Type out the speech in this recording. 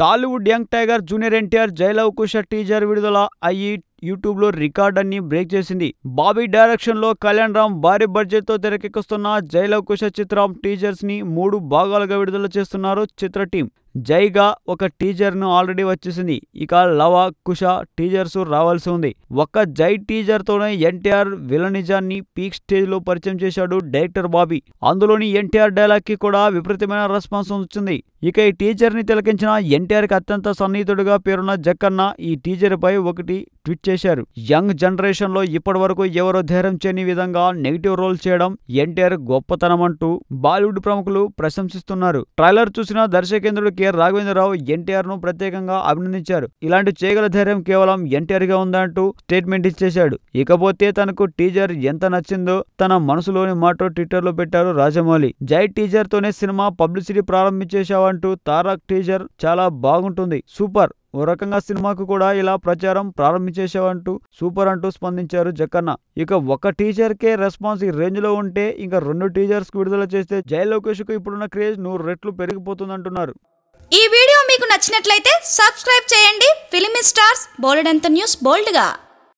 Tollywood young tiger junior NTR Jai Lava teaser విడుదల అయ్యి యూట్యూబ్లో రికార్డ్ అన్ని బ్రేక్ చేసింది. బాబీ డైరెక్షన్లో కళ్యాణ్ రామ్ భారీ బడ్జెట్తో తెరకెక్కుస్తున్న జైలవ్ చిత్రం టీజర్స్ని మూడు భాగాలుగా విడుదల చేస్తున్నారు చిత్ర టీం. జైగా ఒక టీజర్ను ఆల్రెడీ వచ్చేసింది. ఇక లవ కుష టీజర్స్ రావాల్సి ఉంది. ఒక్క జై టీజర్ తోనే ఎన్టీఆర్ విలనిజాన్ని పీక్ స్టేజ్లో పరిచయం చేశాడు డైరెక్టర్ బాబీ. అందులోని ఎన్టీఆర్ డైలాగ్కి కూడా విపరీతమైన రెస్పాన్స్ వచ్చింది. ఇక ఈ టీజర్ని తిలకించిన ఎన్టీఆర్కి అత్యంత సన్నిహితుడిగా పేరున్న జక్కన్న ఈ టీజర్ పై ఒకటి ట్వీట్ చేశారు. యంగ్ జనరేషన్లో ఇప్పటి వరకు ఎవరో ధైర్యం చేయని విధంగా నెగిటివ్ రోల్ చేయడం ఎన్టీఆర్ గొప్పతనం అంటూ బాలీవుడ్ ప్రముఖులు ప్రశంసిస్తున్నారు. ట్రైలర్ చూసిన దర్శకేంద్రుడు కె రాఘవేంద్రరావు ఎన్టీఆర్ను ప్రత్యేకంగా అభినందించారు. ఇలాంటి చేయగల ధైర్యం కేవలం ఎన్టీఆర్గా ఉందంటూ స్టేట్మెంట్ ఇచ్చేశాడు. ఇకపోతే తనకు టీజర్ ఎంత నచ్చిందో తన మనసులోని మాట ట్విట్టర్లో పెట్టారు రాజమౌళి. జై టీజర్ తోనే సినిమా పబ్లిసిటీ అంటూ తారక్ టీజర్ చాలా బాగుంటుంది. సూపర్. ఓ రకంగా సినిమాకు కూడా ఇలా ప్రచారం ప్రారంభించేశావంటూ సూపర్ అంటూ స్పందించారు జక్కన్న. ఇక ఒక టీజర్ కే రెస్పాన్స్ ఈ రేంజ్లో ఉంటే ఇంకా రెండు టీజర్స్ విడుదల చేస్తే జై లోకేష్కు ఇప్పుడున్న క్రేజ్ నూరు రెట్లు పెరిగిపోతుందంటున్నారు. ఈ వీడియో మీకు నచ్చినట్లయితే సబ్స్క్రైబ్ చేయండి. ఫిలిం స్టార్స్ బోలెడంత న్యూస్ బోల్డ్గా.